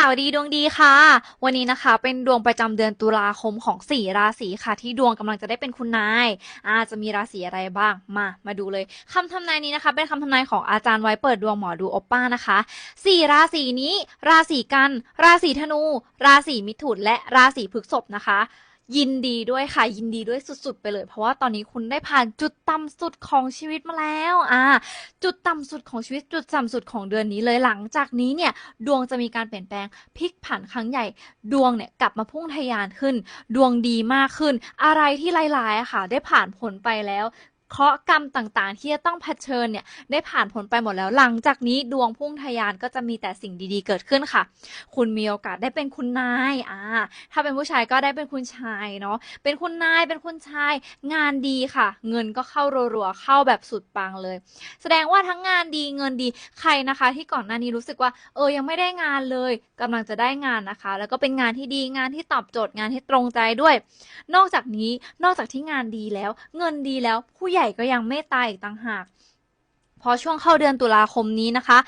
ข่าวดีดวงดีค่ะ วันนี้นะคะเป็นดวงประจำเดือนตุลาคมของสี่ราศีค่ะ ที่ดวงกำลังจะได้เป็นคุณนายอาจะมีราศีอะไรบ้างมา มาดูเลยคำทำนายนี้นะคะ เป็นคำทำนายของอาจารย์ไว้เปิดดวงหมอดูโอปป้านะคะสี่ราศีนี้ ราศีกัน ราศีธนู ราศีมิถุนและราศีพฤษภนะคะ ยินดีด้วยค่ะ ยินดีด้วยสุด ๆ ไปเลย เพราะว่าตอนนี้คุณได้ผ่านจุดต่ำสุดของชีวิตมาแล้วอ่าจุดต่ำสุดของชีวิตจุดต่ำสุดของเดือนนี้เลยหลังจากนี้เนี่ยดวงจะมีการเปลี่ยนแปลงพลิกผันครั้งใหญ่ ดวงเนี่ยกลับมาพุ่งทะยานขึ้น ดวงดีมากขึ้น อะไรที่ร้ายๆอะค่ะ ได้ผ่านผลไปแล้ว เคราะห์กรรมต่างๆ ที่จะต้องเผชิญเนี่ยได้ผ่านผลไปหมดแล้วหลังจากนี้ดวงพุ่งทะยานก็จะมีแต่สิ่งดีๆเกิดขึ้นค่ะ คุณมีโอกาสได้เป็นคุณนายอ่าถ้าเป็นผู้ชายก็ได้เป็นคุณชายเนาะเป็นคุณนายเป็นคุณชายงานดีค่ะ เงินก็เข้ารัวๆเข้าแบบสุดปังเลย แสดงว่าทั้งงานดีเงินดีใครนะคะ ที่ก่อนหน้านี้รู้สึกว่า เออยังไม่ได้งานเลยกำลังจะได้งานนะคะ แล้วก็เป็นงานที่ดีงานที่ตอบโจทย์งานที่ตรงใจด้วย นอกจากนี้นอกจากที่งานดีแล้ว เงินดีแล้วผู้ใหญ่ก็ยังเมตตาอีกต่างหาก พอช่วงเข้าเดือนตุลาคมนี้นะคะ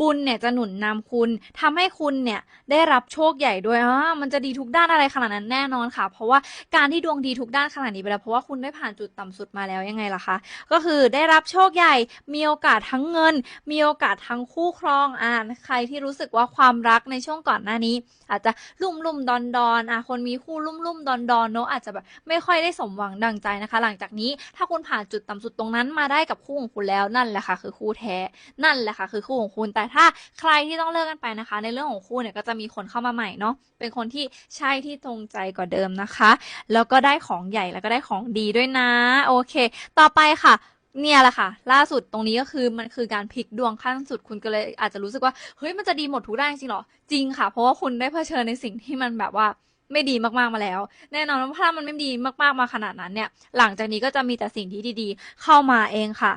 บุญเนี่ยจะหนุนนำคุณทำให้คุณเนี่ยได้รับโชคใหญ่ด้วยอ่ามันจะดีทุกด้านอะไรขนาดนั้นแน่นอนค่ะ เพราะว่าการที่ดวงดีทุกด้านขนาดนี้ไปแล้วเพราะว่าคุณได้ผ่านจุดต่ำสุดมาแล้วยังไงล่ะคะก็คือได้รับโชคใหญ่มีโอกาสทั้งเงิน มีโอกาสทั้งคู่ครองอ่าใครที่รู้สึกว่าความรักในช่วงก่อนหน้านี้ อาจจะลุ่มลุ่มดอนดอนอะคนมีคู่ลุ่มลุ่มดอนดอนเนอะอาจจะแบบไม่ค่อยได้สมหวังดังใจนะคะ หลังจากนี้ถ้าคุณผ่านจุดต่ำสุดตรงนั้นมาได้กับคู่ของคุณแล้วนั่นแหละค่ะคือคู่แท้นั่นแหละค่ะ คือคู่ของคุณ แต่ถ้าใครที่ต้องเลิกกันไปนะคะ ในเรื่องของคู่เนี่ยก็จะมีคนเข้ามาใหม่เนาะเป็นคนที่ใช่ที่ตรงใจกว่าเดิมนะคะ แล้วก็ได้ของใหญ่แล้วก็ได้ของดีด้วยนะ โอเค ต่อไปค่ะเนี่ยแหละค่ะ ล่าสุดตรงนี้ก็คือมันคือการพลิกดวงขั้นสุดคุณก็เลยอาจจะรู้สึกว่าเฮ้ยมันจะดีหมดทุกด้านจริงเหรอ จริงค่ะ เพราะว่าคุณได้เผชิญในสิ่งที่มันแบบว่าไม่ดีมากๆมาแล้ว แน่นอนว่าถ้ามันไม่ดีมากๆมาขนาดนั้นเนี่ย หลังจากนี้ก็จะมีแต่สิ่งที่ดีๆ เข้ามาเองค่ะ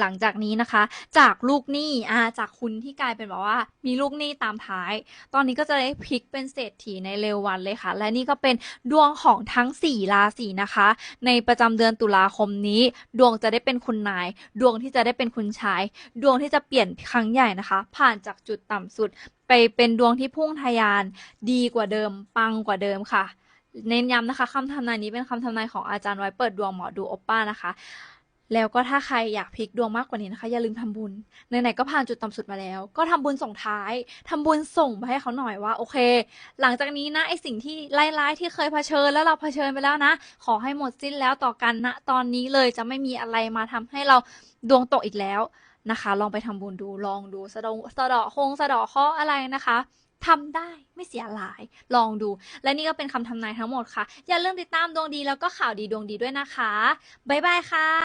หลังจากนี้นะคะ จากลูกหนี้อ่าจากคุณที่กลายเป็นแบบว่า มีลูกหนี้ตามท้าย ตอนนี้ก็จะได้พลิกเป็นเศรษฐีในเร็ววันเลยค่ะ และนี่ก็เป็นดวงของทั้ง 4 ราศีนะคะ ในประจำเดือนตุลาคมนี้ ดวงจะได้เป็นคุณนาย ดวงที่จะได้เป็นคุณชาย ดวงที่จะเปลี่ยนครั้งใหญ่นะคะ ผ่านจากจุดต่ำสุด ไปเป็นดวงที่พุ่งทะยานดีกว่าเดิม ปังกว่าเดิมค่ะเน้นย้ำนะคะคำทำนายนี้เป็นคำทำนายของอาจารย์ไว้เปิดดวงหมอดูโอปป้านะคะ แล้วก็ถ้าใครอยากพลิกดวงมากกว่านี้นะคะ อย่าลืมทำบุญไหนๆก็ผ่านจุดต่ำสุดมาแล้ว ก็ทำบุญส่งท้ายทำบุญส่งไปให้เขาหน่อยว่า โอเค หลังจากนี้นะไอสิ่งที่ร้ายๆที่เคยเผชิญแล้วเราเผชิญไปแล้วนะ ขอให้หมดสิ้นแล้วต่อกันนะตอนนี้เลยจะไม่มีอะไรมาทำให้เราดวงตกอีกแล้วนะคะ ลองไปทำบุญดูลองดูสะดงสะดาะคงสะดาะเคราะห์อะไรนะคะทำได้ไม่เสียหลายลองดู และนี่ก็เป็นคำทำนายทั้งหมดค่ะ อย่าลืมติดตามดวงดีแล้วก็ข่าวดีดวงดีด้วยนะคะ บ๊ายบายค่ะ